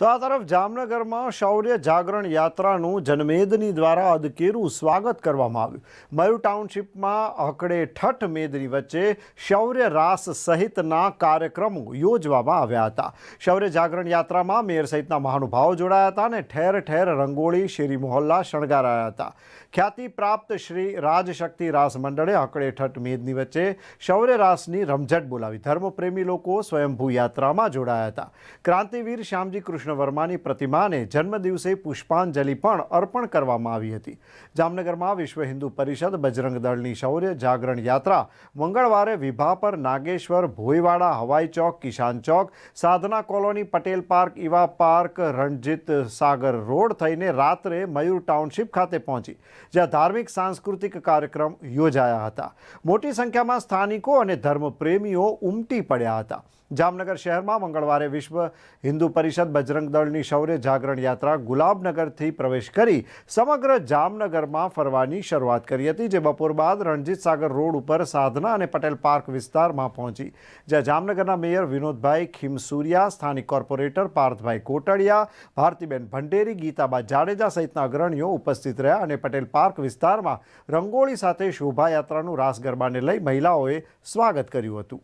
તો આ તરફ જામનગરમાં શૌર્ય જાગરણ યાત્રાનું જનમેદની દ્વારા અદકેરું સ્વાગત કરવામાં આવ્યું. મયુર ટાઉનશીપમાં હકડે ઠઠ મેદની વચ્ચે શૌર્ય રાસ સહિતના કાર્યક્રમો યોજવામાં આવ્યા હતા. શૌર્ય જાગરણ યાત્રામાં મેયર સહિતના મહાનુભાવો જોડાયા હતા અને ઠેર ઠેર રંગોળી, શેરી મોહલ્લા શણગારાયા હતા. ખ્યાતિ પ્રાપ્ત શ્રી રાજશક્તિ રાસ મંડળે હકડે ઠઠ મેદની વચ્ચે શૌર્ય રાસની રમઝટ બોલાવી. ધર્મપ્રેમી લોકો સ્વયંભૂ યાત્રામાં જોડાયા હતા. ક્રાંતિવીર શ્યામજી કૃષ્ણ વર્માની પ્રતિમાને જન્મદિવસે પુષ્પાંજલિ પણ અર્પણ કરવામાં આવી હતી. જામનગરમાં વિશ્વ હિન્દુ પરિષદ બજરંગ દળની શૌર્ય જાગરણ યાત્રા મંગળવારે Vibhapar Nageshwar, Bhoyvada, Hawai Chowk, Kisan Chowk, Sadhana colony, Patel park, Eva park, Ranjit Sagar road થઈને રાત્રે મયુર ટાઉનશીપ ખાતે પહોંચી, જ્યાં ધાર્મિક સાંસ્કૃતિક કાર્યક્રમ યોજાયા હતા. મોટી સંખ્યામાં સ્થાનિકો અને ધર્મપ્રેમીઓ ઉમટી પડ્યા હતા. જામનગર શહેરમાં મંગળવારે વિશ્વ હિન્દુ પરિષદ બજરંગ દળની શૌર્ય જાગરણ યાત્રા ગુલાબનગરથી પ્રવેશ કરી સમગ્ર જામનગરમાં ફરવાની શરૂઆત કરી હતી, જે બપોર બાદ રણજીત સાગર રોડ ઉપર સાધના અને પટેલ પાર્ક વિસ્તારમાં પહોંચી. જ્યાં જામનગરના મેયર વિનોદભાઈ ખીમસુરિયા, સ્થાનિક કોર્પોરેટર પાર્થભાઈ કોટડિયા, ભારતીબેન ભંડેરી, ગીતાબા જાડેજા સહિતના અગ્રણીઓ ઉપસ્થિત રહ્યા અને પટેલ પાર્ક વિસ્તારમાં રંગોળી સાથે શોભાયાત્રાનું રાસ ગરબાને લઈ મહિલાઓએ સ્વાગત કર્યું હતું.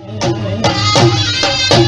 Thank you.